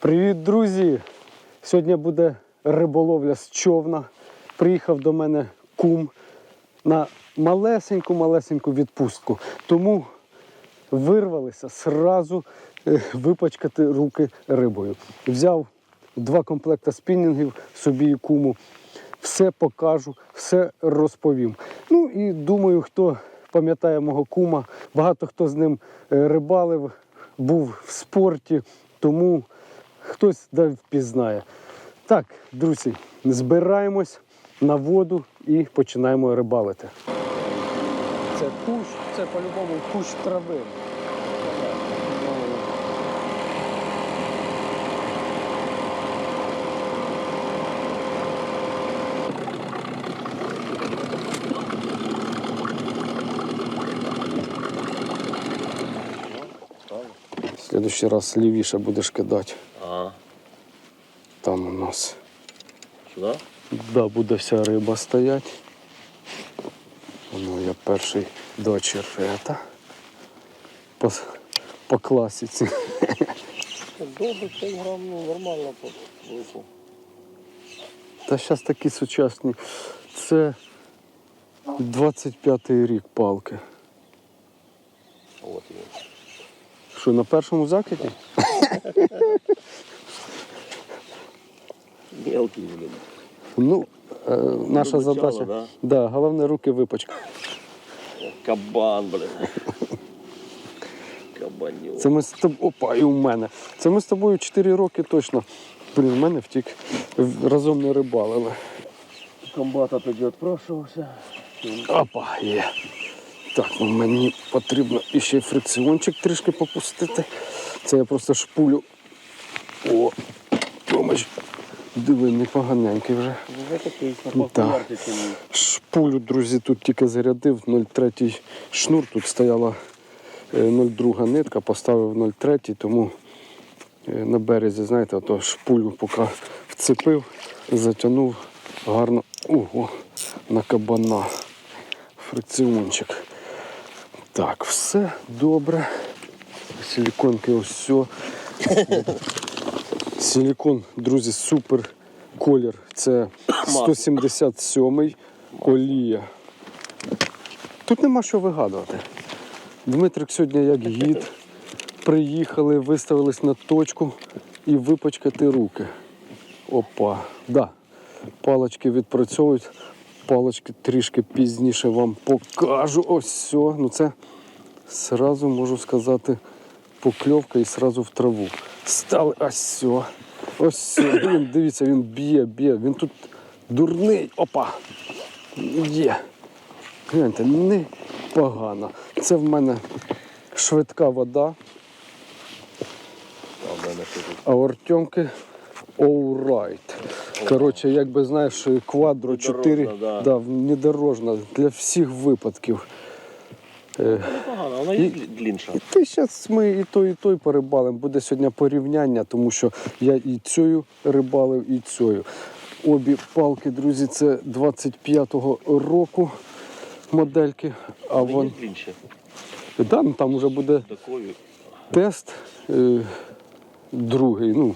Привіт, друзі! Сьогодні буде риболовля з човна. Приїхав до мене кум на малесеньку-малесеньку відпустку. Тому вирвалися сразу е, випачкати руки рибою. Взяв два комплекти спінінгів собі і куму. Все покажу, все розповім. Ну і думаю, хто пам'ятає мого кума, багато хто з ним е, рибалив, був в спорті, тому хтось да впізнає. Так, друзі, збираємось на воду і починаємо рибалити. Це кущ, це по-любому кущ трави. В следующий раз лівіше будеш кидати. Нас сюди? да, буде вся риба стоять. Ну, я перший до червета. По, по класиці. Добре, 5 грам, ну, нормально вийшло. Та зараз такі сучасні. Це 25-й рік палки. От він. Що, на першому закиді? Мелкий, блін. Ну, е, наша До задача. да? Да, головне руки випачка. Кабан, блин. Кабаню. Це ми з тобою. Опа, і у мене. Це ми з тобою 4 роки точно. Блін, в мене втік. Разом не рибалили. Комбата тоді відпрошувався. Опа, є. Так, ну мені потрібно іще й фрикціончик трішки попустити. Це я просто шпулю. О, Томич. Диви, непоганенький вже. Вже такий Да. напахуярки. Шпулю, друзі, тут тільки зарядив 0,3 шнур. Тут стояла е, 0,2 нитка, поставив 0,3, тому е, на березі, знаєте, ото шпулю поки вцепив, затягнув гарно. Ого, на кабана. Фрикціончик. Так, все добре. Силіконки ось все. Силікон, друзі, супер колір. Це 177-й олія. Тут нема що вигадувати. Дмитрик сьогодні як гід. Приїхали, виставились на точку і випачкати руки. Опа, да. Палочки відпрацьовують. Палочки трішки пізніше вам покажу. Ось все. Ну це сразу можу сказати покльовка і сразу в траву. Стали ось все. Ось все. Він, дивіться, він б'є, б'є. Він тут дурний. Опа. Є. Гляньте, непогано. Це в мене швидка вода, А у Артемки Allright. Коротше, якби знаєш, квадро 4 да. да, внедорожна для всіх випадків. Непогано, вона є длінша. І ти зараз ми і той, і той порибалимо. Буде сьогодні порівняння, тому що я і цю рибалив, і цю. Обі палки, друзі, це 25-го року модельки. А вон, да, ну, там вже буде Такою. тест е, другий. Ну,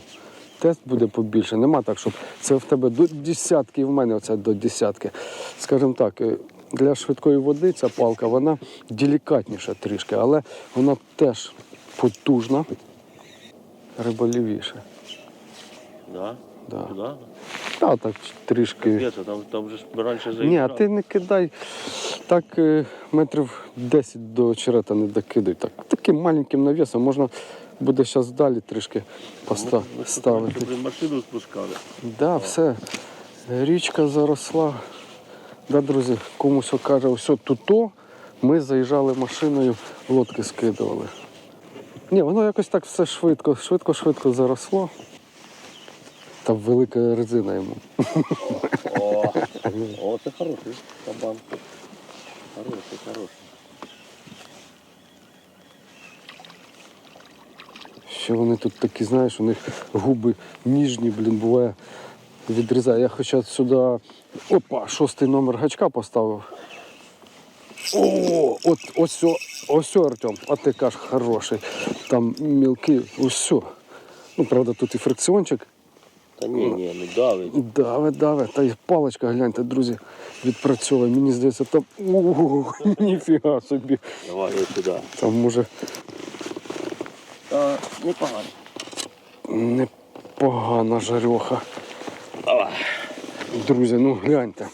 тест буде побільше. Нема так, щоб це в тебе до десятки, і в мене оце до десятки. Скажімо так, е, для швидкої води ця палка, вона делікатніша трішки, але вона теж потужна, риболівіша. Да? Да. Та так трішки. Це там, там вже раніше Ні, а ти не кидай. Так е, метрів 10 до черета не докидай. Так, таким маленьким навісом можна буде зараз далі трішки поста- Ми ставити. тут машину спускали. Да, все. Річка заросла. Да, друзі, комусь каже, ось туто ми заїжджали машиною, лодки скидували. Ні, воно якось так все швидко, швидко-швидко заросло. Та велика резина йому. О, о, це хороший кабан. Хороший, хороший. Ще вони тут такі, знаєш, у них губи ніжні, блін, буває, відрізає. Я хоча сюди, опа, шостий номер гачка поставив. О, от ось, ось, Артем, а ти кажеш хороший. Там мілкий, ось. Ну, правда, тут і фрикціончик. Та ні, ні, не давить. Даве, даве. Та й паличка, гляньте, друзі, відпрацьовує. Мені здається, там. Ого, ніфіга собі. Давай я сюди. Там може Та непогано. непогана жарьоха. Друзі, ну гляньте.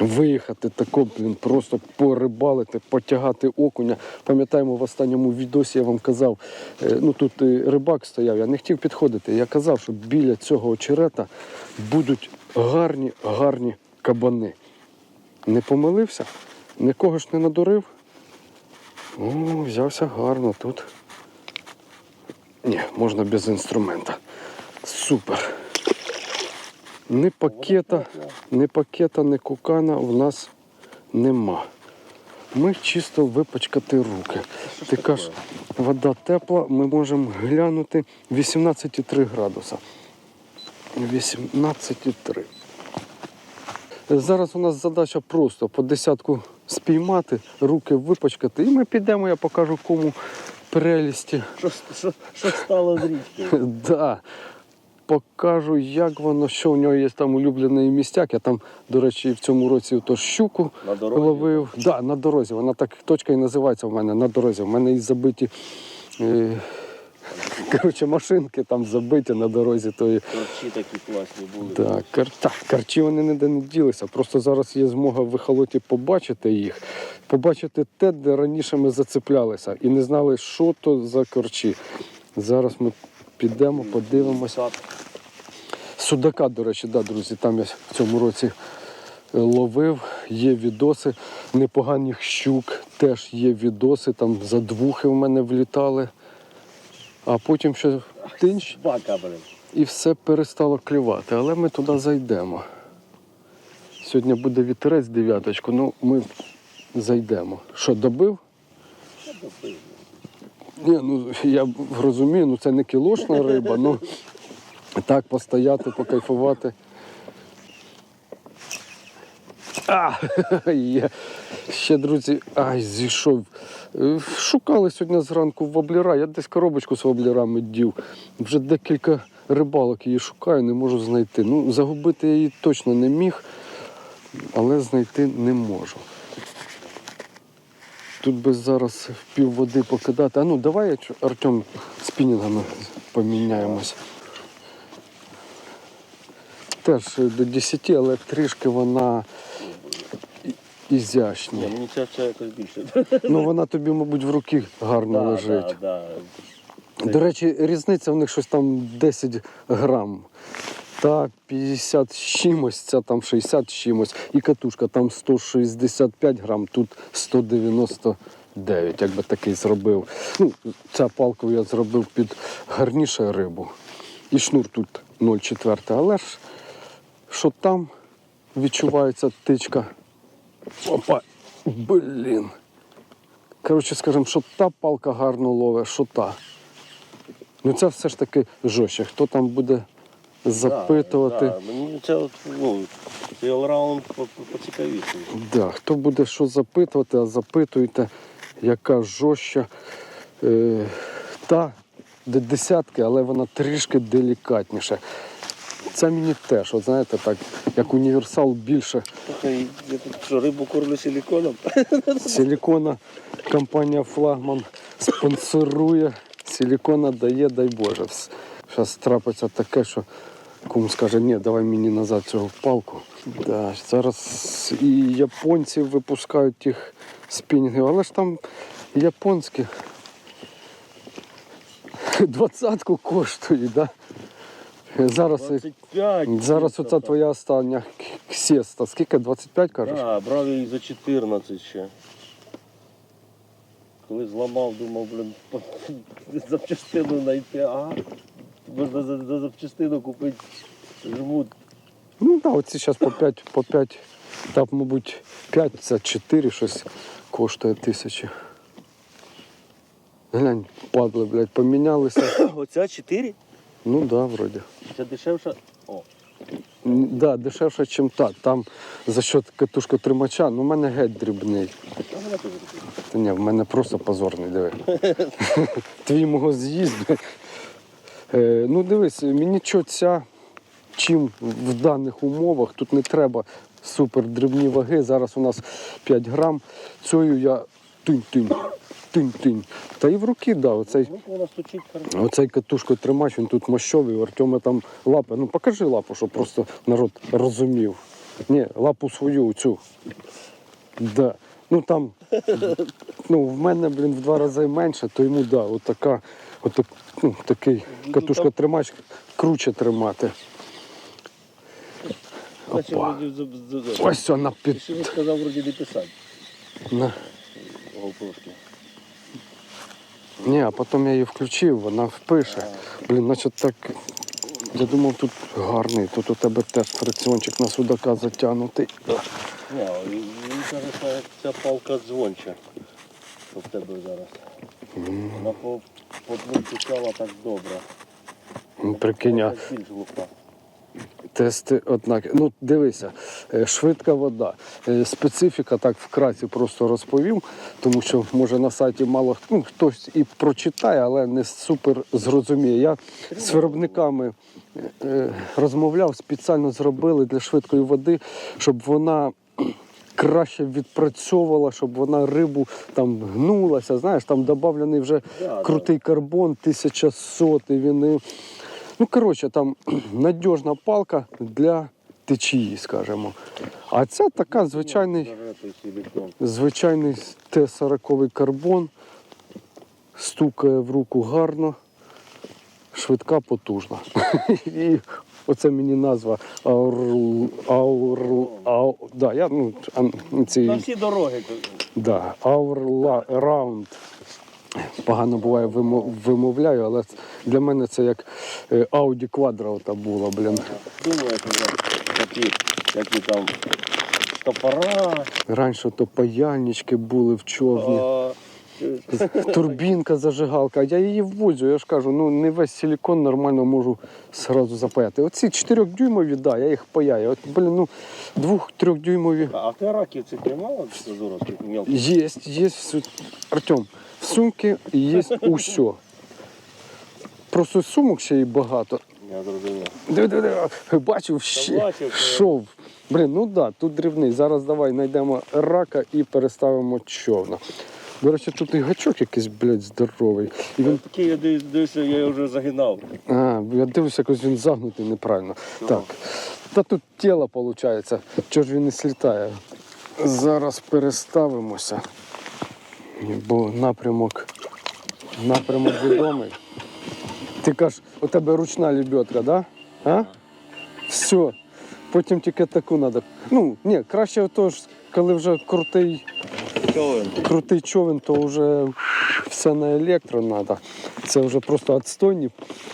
Виїхати тако, блін, просто порибалити, потягати окуня. Пам'ятаємо, в останньому відосі я вам казав, е, ну тут е, рибак стояв, я не хотів підходити. Я казав, що біля цього очерета будуть гарні, гарні кабани. Не помилився, нікого ж не надурив. О, взявся гарно тут. Ні, можна без інструмента. Супер. Ні пакета, ні пакета, ні кукана в нас нема. Ми чисто випачкати руки. Ти кажеш, вода тепла, ми можемо глянути 18,3 градуса. 18,3. Зараз у нас задача просто по десятку спіймати, руки випачкати, і ми підемо, я покажу кому прелісті. Що, що, що стало з річкою? Да. Покажу, як воно, що у нього є там улюблений містяк. Я там, до речі, в цьому році то щуку На дорозі? ловив. Да, на дорозі. Вона так точка і називається в мене на дорозі. У мене і забиті. Е, коротше, машинки там забиті на дорозі. Тої. Корчі такі класні були. Да, кар... так, карчі вони ніде не ділися. Просто зараз є змога в ехолоті побачити їх, побачити те, де раніше ми зацеплялися і не знали, що то за корчі. Зараз ми підемо, подивимося. Судака, до речі, да, друзі, там я в цьому році е, ловив, є відоси непоганих щук, теж є відоси, там задвухи в мене влітали. А потім ще тинч і все перестало клювати. Але ми туди зайдемо. Сьогодні буде вітерець дев'яточку, ну ми зайдемо. Що, добив? Ні, ну я розумію, ну це не кілошна риба, ну так постояти, покайфувати. А, є. Ще, друзі, ай, зійшов. Е, Шукали сьогодні зранку воблера. Я десь коробочку з воблерами дів. Вже декілька рибалок її шукаю, не можу знайти. Ну, загубити я її точно не міг, але знайти не можу. Тут би зараз пів води покидати. А ну давай, Артем, спінінгами поміняємось. Теж до 10, але трішки вона і- Ні, мені ця, ця якось більше. Ну вона тобі, мабуть, в руки гарно Да, лежить. да, да. До речі, різниця в них щось там 10 грам. Та 50 з чимось, ця там 60 з чимось. І катушка там 165 грам, тут 199, якби такий зробив. Ну, ця палку я зробив під гарніше рибу. І шнур тут 0,4. Але ж що там відчувається тичка. Опа, блін. Коротше, скажімо, що та палка гарно ловить, що та. Ну це все ж таки жорстче. Хто там буде запитувати? Да, да. Мені це от, ну, цей поцікавіше. Да, хто буде що запитувати, а запитуйте, яка жорстча. Е, та де десятки, але вона трішки делікатніша. Це мені теж, от знаєте, так, як універсал більше Слухай, я тут що, рибу кормлю силіконом? Силікона компанія Флагман спонсорує. Силікона дає, дай Боже. Зараз трапиться таке, що кум скаже, ні, давай мені назад цього палку. Да, зараз і японці випускають тих спінінгів, але ж там японські двадцятку коштують, да? Зараз, 25. зараз оця так. твоя остання ксеста. Скільки? 25 кажеш? Да, брав її за 14 ще. Коли зламав, думав, блин, запчастину знайти, ага. Можна за, за запчастину купити жмут. Ну так, оці зараз по 5, по 5, там, мабуть, 5, це 4 щось коштує тисячі. Глянь, падли, блядь, помінялися. Оця 4? Ну так, да, вроді. Це дешевша. О, М, Да, дешевше, ніж та. Там за счет катушкотримача, ну в мене геть дрібний. а вона теж така. Та ні, в мене просто позорний, диви. Твій мого з'їзд. блядь. Е, ну дивись, мені що ця, чим в даних умовах тут не треба супер дрібні ваги. Зараз у нас 5 грам. Цю я тинь-тинь, тинь-тинь. Та і в руки, да, оцей, оцей катушкою тримач, він тут мощовий, у Артема там лапи. Ну покажи лапу, щоб просто народ розумів. Ні, лапу свою цю. Да. Ну там, ну, в мене, блін, в два рази менше, то йому, да, отака, отак, ну, такий катушка тримач круче тримати. Опа. Ось вона під. ще не сказав вроді не писати. На. Голпушки. Ні, а потім я її включив, вона впише. Блін, значить так. Я думав, тут гарний, тут у тебе теж фрикціончик на судака затягнутий. Ні, він каже, що ця палка дзвонча. В тебе зараз. Вона по, по двох стучала так добре. Ну, Прикинь, а Так більш глуха. Тести однак. Ну, дивися, е, швидка вода. Е, Специфіка так вкратці просто розповім, тому що може на сайті мало ну, хтось і прочитає, але не супер зрозуміє. Я з виробниками е, розмовляв, спеціально зробили для швидкої води, щоб вона. Краще відпрацьовувала, щоб вона рибу там гнулася. Знаєш, там додавлений вже Да, крутий карбон, 1100, він Ну, коротше, там надіжна палка для течії, скажімо. А ця така звичайний, звичайний Т-40 карбон. Стукає в руку гарно, швидка, потужна. І оце мені назва Аурл. Аурл. Ау, да, я, ну, ці, На всі дороги. да, Аурла Раунд. Погано буває вимо- вимовляю, але для мене це як е, Audi Quattro та була, блін. Вже такі, які там топора, Раніше то паяльнички були в човні, е, турбінка, зажигалка. Я її ввозю, я ж кажу, ну не весь силікон нормально можу зразу запаяти. Оці 4-дюймові, да, я їх паяю. От, блін, ну, 2-3-дюймові. А ти раків це тримала? Є, є. Артем, в сумці є усе. Просто сумок ще й багато. Я зрозумів. Диви, диви, диви, бачив ще бачив, шов. Блін, ну так, да, тут дрібний. Зараз давай знайдемо рака і переставимо човна. До речі, тут і гачок якийсь, блядь, здоровий. І він, Такий я дивлюсь, дивлюся, я вже загинав. а, я дивлюся, якось він загнутий неправильно. Так. Та тут тіло виходить. Чого ж він не слітає? Зараз переставимося. Бо напрямок, напрямок відомий. Ти кажеш, у тебе ручна лебедка, да? А? Все. Потім тільки таку треба. Ну, ні, краще ото ж, коли вже крутий, Човен. крутий човен, то вже все на електро треба. Це вже просто відстойні.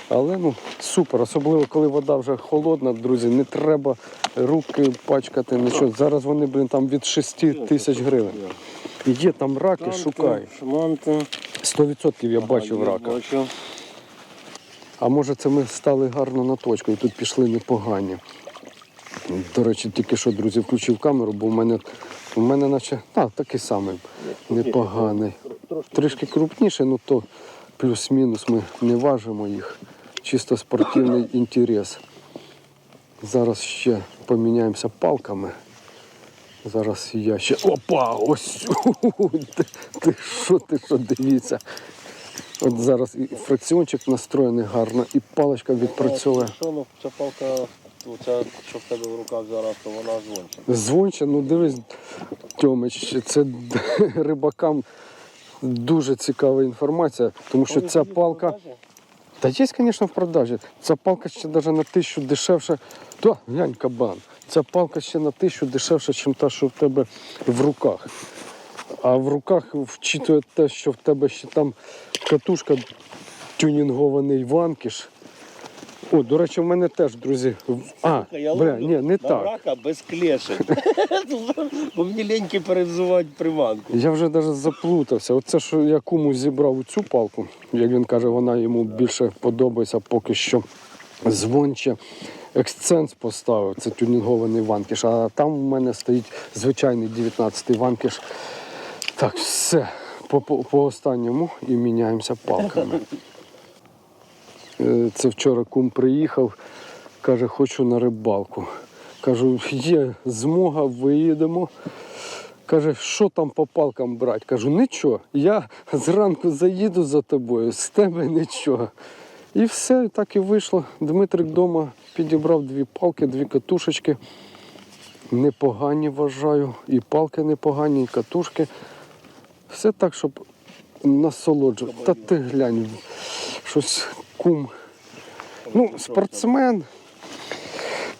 Але ну, супер. Особливо, коли вода вже холодна, друзі, не треба руки пачкати, нічого. Зараз вони, блін, там від 6 тисяч гривень. Є там раки, шукай. Шманти. 100% я бачив рака. А може це ми стали гарно на точку і тут пішли непогані. До речі, тільки що, друзі, включив камеру, бо в мене, в мене наче а, такий самий непоганий. Трішки крупніше, ну то плюс-мінус ми не важимо їх. Чисто спортивний інтерес. Зараз ще поміняємося палками. Зараз я ще. Опа! Ось! Ти- Ти що, ти що, дивіться. От зараз і фракціончик настроєний гарно, і паличка відпрацьовує. Ну, ця палка, ця, що в тебе в руках зараз, то вона дзвонча. Дзвонче, ну дивись, Тьомич, це рибакам дуже цікава інформація, тому що ця палка. Та є, звісно, в продажі. Ця палка ще навіть на тисячу дешевше. Та, глянь, кабан. Ця палка ще на тисячу дешевше, ніж та, що в тебе в руках. А в руках вчитує те, що в тебе ще там катушка тюнінгований ванкіш. О, до речі, в мене теж, друзі. А, Я бля, ні, не на так. рака без клешень. Бо мені ліньки перевзувати приманку. Я вже навіть заплутався. Оце що я кому зібрав цю палку, як він каже, вона йому більше подобається поки що звонче. Ексценс поставив, це тюнінгований ванкіш, а там у мене стоїть звичайний 19-й ванкіш. Так, все. По, по, по останньому і міняємося палками. Е, Це вчора кум приїхав, каже, хочу на рибалку. Кажу, є змога, виїдемо. Каже, що там по палкам брати? Кажу, нічого. Я зранку заїду за тобою, з тебе нічого. І все, так і вийшло. Дмитрик вдома підібрав дві палки, дві катушечки. Непогані вважаю. І палки непогані, і катушки. Все так, щоб насолоджувати. Та ти глянь, щось кум. Ну, спортсмен.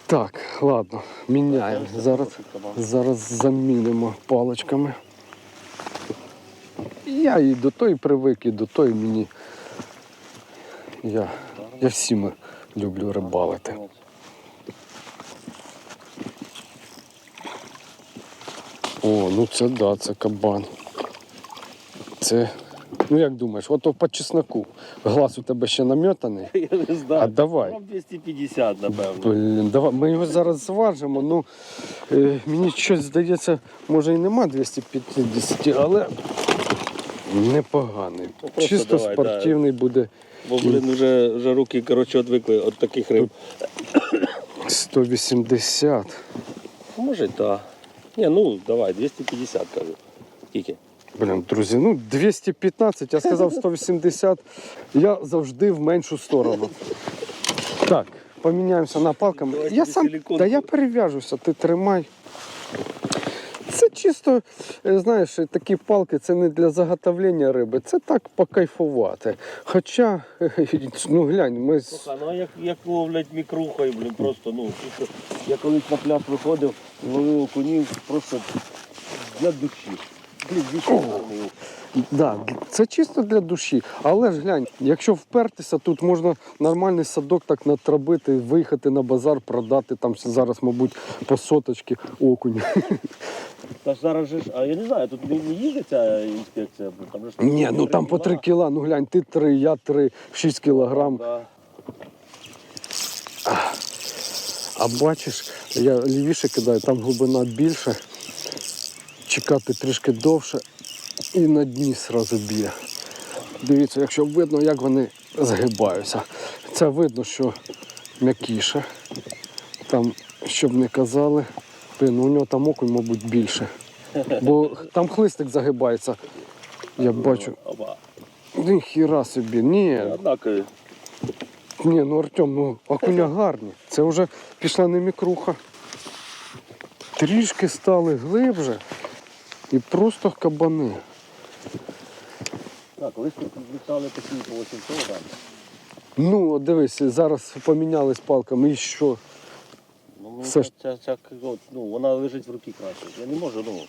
Так, ладно, міняємо. Зараз, зараз замінимо паличками. Я і до той привик, і до той мені. Я, я всіми люблю рибалити. О, ну це да, це кабан. Це. Ну як думаєш, ото по чесноку. Глаз у тебе ще наметаний. Я не знаю. А давай. Грам 250, напевно. Блін, давай. Ми його зараз зважимо. Ну, е, мені щось здається, може і нема 250, але непоганий. Ну, просто Чисто давай, спортивний буде Бо, блин, вже, вже руки, коротше, відвикли від таких риб. 180. Може, так. Ні, ну давай, 250 кажу. Тільки. Блін, друзі, ну 215, я сказав 180. Я завжди в меншу сторону. Так, поміняємося на палками. Я сам, та я перев'яжуся, ти тримай. Це чисто, е, знаєш, такі палки це не для заготовлення риби, це так покайфувати. Хоча, ну глянь, ми. Слухай, ну а як, як ловлять мікрухою, блін, просто, ну, я колись на пляж виходив, ловив окунів просто для душі. Блін, гарний. Да, це чисто для душі. Але ж глянь, якщо впертися, тут можна нормальний садок так натробити, виїхати на базар, продати там зараз, мабуть, по соточки окунь. Та ж зараз же ж, а я не знаю, тут не, не їздить ця інспекція, бо там же ж Ні, ну там по 3 кіла, ну глянь, ти 3, я 3, 6 кілограм. Да. А бачиш, я лівіше кидаю, там глибина більше, чекати трішки довше і на дні сразу б'є. Дивіться, якщо видно, як вони згибаються. Це видно, що м'якіше. Там, щоб не казали, блин, у нього там окунь, мабуть, більше. Бо там хлистик загибається. Я бачу. Оба. Ніхіра собі. Ні, Однакові. ні, ну Артем, ну окуня гарні. Це вже пішла не мікруха. Трішки стали глибше і просто кабани. Так, колись тут літали такі по 800 грам. Ну, от дивись, зараз помінялись палками і що? Ну, Все ж- ця, ця, от, ну, вона лежить в руки краще. Я не можу, ну.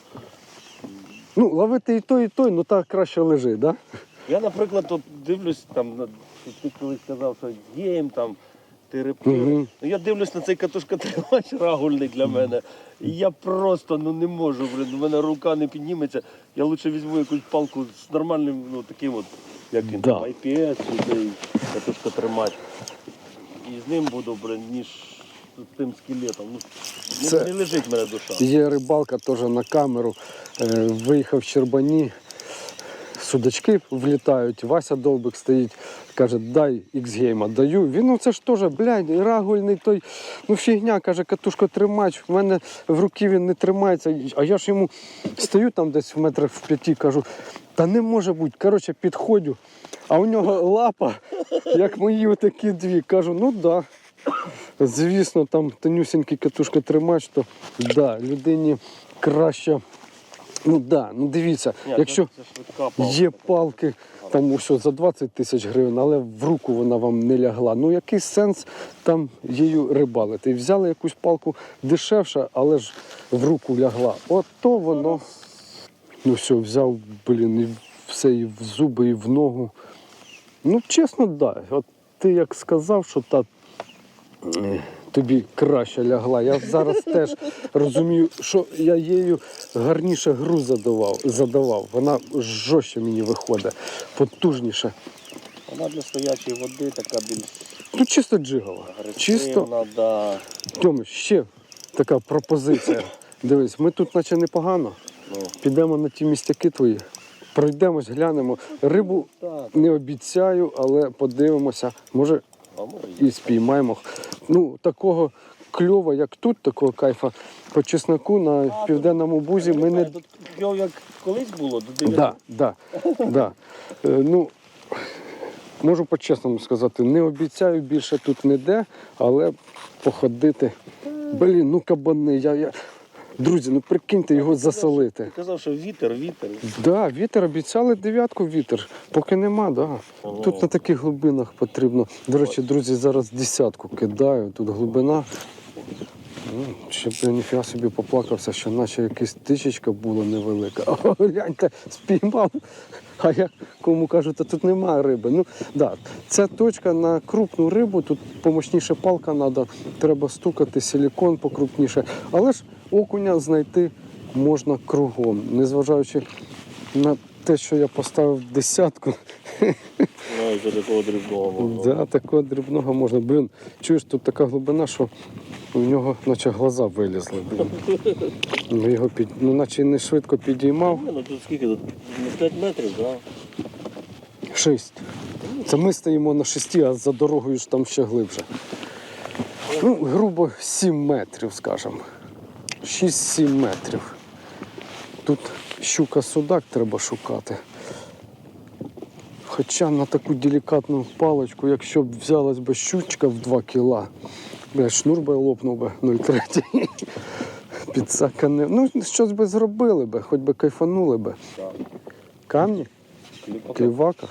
Ну, ловити і той, і той, ну так краще лежить, да? Я, наприклад, от дивлюсь там, на- ти- колись сказав, що гейм там, ти репили. Мгм. Ну я дивлюсь на цей катушка тримач рагульний для мене. І я просто ну не можу, блин, у мене рука не підніметься. Я лучше візьму якусь палку з нормальним, ну таким от, як він Да. там, IPS, катушка тримач. І з ним буду, блин, ніж з тим скелетом. Ну, не- Це- не лежить в мене душа. Є рибалка теж на камеру. Е, виїхав в Щербані, судачки влітають, Вася Долбик стоїть, каже, дай X-гейма, даю. Він ну це ж теж, блядь, рагульний той, ну фігня, каже, катушко тримач, в мене в руки він не тримається. А я ж йому стою там десь в метрах в п'яті, кажу, та не може бути. Коротше, підходжу, а у нього лапа, як мої отакі дві. Кажу, ну да. Звісно, там тонюсенький катушка тримач, то да, людині краще. Ну да, ну дивіться, Ні, якщо це, швидка палка. є палки там що за 20 тисяч гривень, але в руку вона вам не лягла. Ну який сенс там її рибалити? Взяли якусь палку дешевше, але ж в руку лягла. Ото воно. Ну все, взяв, блін, і все і в зуби, і в ногу. Ну, чесно, да. От ти як сказав, що та е, тобі краще лягла. Я зараз теж розумію, що я її гарніше гру задавав. задавав. Вона жорстче мені виходить, потужніше. Вона для стоячої води така більш Ну, чисто джигова. Чисто. да. Тьомич, ще така пропозиція. Дивись, ми тут наче непогано. Ну, Підемо на ті містяки твої, пройдемось, глянемо. Рибу так. не обіцяю, але подивимося. Може і спіймаємо. Ну, такого кльова, як тут, такого кайфа по чесноку на південному бузі ми не. Його як колись було, до Да, да, да. Е, ну, можу по-чесному сказати, не обіцяю більше тут ніде, але походити. Блін, ну кабани, я, я... Друзі, ну прикиньте його засолити. Ти казав, що вітер, вітер. Да, вітер обіцяли дев'ятку вітер. Поки нема, да. Тут на таких глибинах потрібно. До речі, друзі, зараз десятку кидаю. Тут глибина. Ну, Ще б я ніфіга собі поплакався, що наче якась тичечка була невелика. О, гляньте, спіймав. А я кому кажу, та тут немає риби. Ну, да, це точка на крупну рибу, тут помощніше палка треба, треба стукати, силікон покрупніше. Але ж окуня знайти можна кругом, незважаючи на те, що я поставив десятку. Ну, і до такого дрібного можна. Да, такого дрібного можна. Блін, чуєш, тут така глибина, що у нього наче глаза вилізли. Блін. Ми його під... ну, наче не швидко підіймав. Ні, Ну тут скільки тут? Ну, 5 метрів, так. Шість. Це ми стоїмо на шесті, а за дорогою ж там ще глибше. Ну, грубо 7 метрів, скажімо. 6-7 метрів. Тут щука судак треба шукати. Хоча на таку делікатну паличку, якщо б взялась би щучка в 2 кіла, бля, шнур би лопнув би 0,3. Підсакане. Ну, щось би зробили би, хоч би кайфанули би. Камні? Клівака.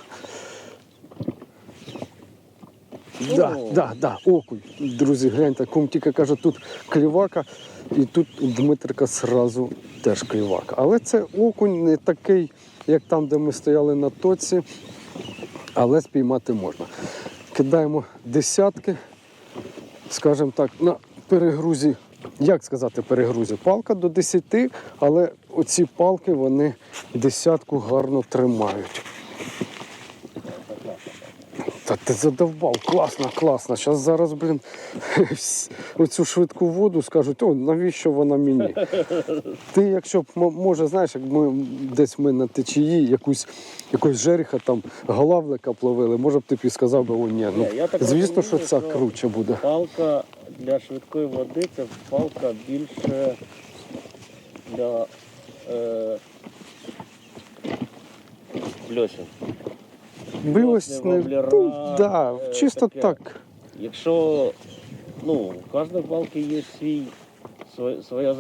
Да, да, да, окунь. Друзі, гляньте, кум тільки каже, тут клівака, і тут у Дмитрика зразу теж клівака. Але це окунь не такий, як там, де ми стояли на тоці, але спіймати можна. Кидаємо десятки, скажімо так, на перегрузі. Як сказати перегрузі? Палка до 10, але оці палки вони десятку гарно тримають. Та ти задовбав, класно, класно. Зараз зараз, блін, оцю швидку воду скажуть, о, навіщо вона мені? Ти, якщо б може, знаєш, як ми десь ми на течії якусь якогось жереха там галавлика плавили, може б ти б і сказав би, о, ні, ну я так звісно, що розумію, це що- круче буде. Палка для швидкої води це палка більше для е, бльосін. Блюсь, не ну, да, е, чисто таке. так. Якщо ну, у кожної палки є свій, своє, своє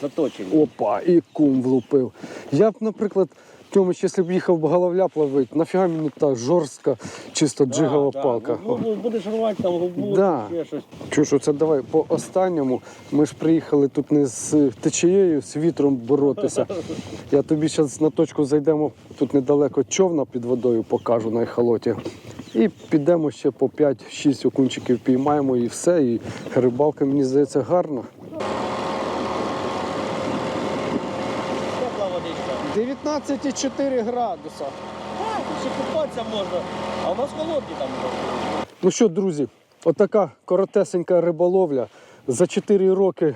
заточення. Опа, і кум влупив. Я б, наприклад, Тьомич, якщо б їхав головля плавити, нафіга мені та жорстка, чисто джигова Да, да. палка. Ну, ну, будеш рвати там губу, Да. ще щось. Чуєш, оце давай по останньому. Ми ж приїхали тут не з течією, з вітром боротися. Я тобі зараз на точку зайдемо, тут недалеко човна під водою покажу на ехолоті. І підемо ще по 5-6 окунчиків піймаємо і все. І рибалка, мені здається, гарна. Водичка. 19,4 градуса. Ще купатися можна, а у нас холодні там. Ну що, друзі, отака коротесенька риболовля. За 4 роки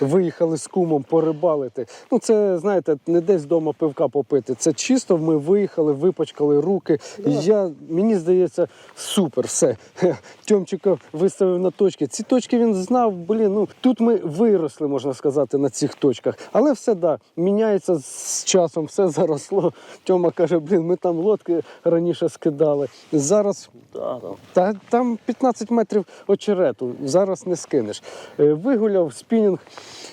виїхали з кумом порибалити. Ну, це, знаєте, не десь вдома пивка попити. Це чисто ми виїхали, випачкали руки. І я, мені здається, супер, все. Тьомчика виставив на точки. Ці точки він знав, блін, ну тут ми виросли, можна сказати, на цих точках. Але все да, міняється з часом, все заросло. Тьома каже, блін, ми там лодки раніше скидали. Зараз та там 15 метрів очерету, зараз не скинеш. Е, Вигуляв спінінг.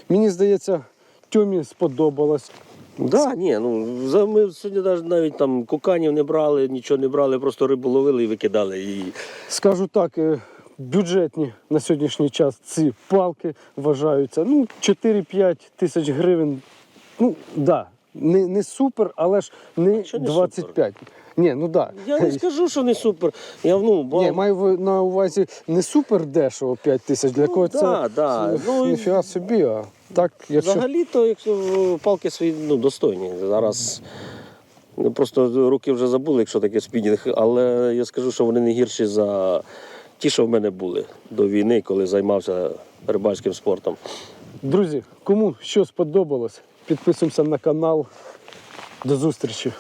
Мені здається, Тьомі сподобалось. Да, ні, ну за- ми сьогодні навіть, навіть там куканів не брали, нічого не брали, просто рибу ловили і викидали. І... Скажу так, е, бюджетні на сьогоднішній час ці палки вважаються. Ну, 4-5 тисяч гривень. Ну, да, не, не супер, але ж не не 25. Ні, ну да. Я не скажу, що не супер. Я ну, бо... Ні, маю на увазі не супер дешево 5 тисяч. Для Ну, кого да, це да. Ну, ніфіга собі, а так, якщо Взагалі-то, якщо палки свої ну, достойні. Зараз ну, просто руки вже забули, якщо таке спінінг, але я скажу, що вони не гірші за ті, що в мене були до війни, коли займався рибальським спортом. Друзі, кому що сподобалось, підписуємося на канал. До зустрічі.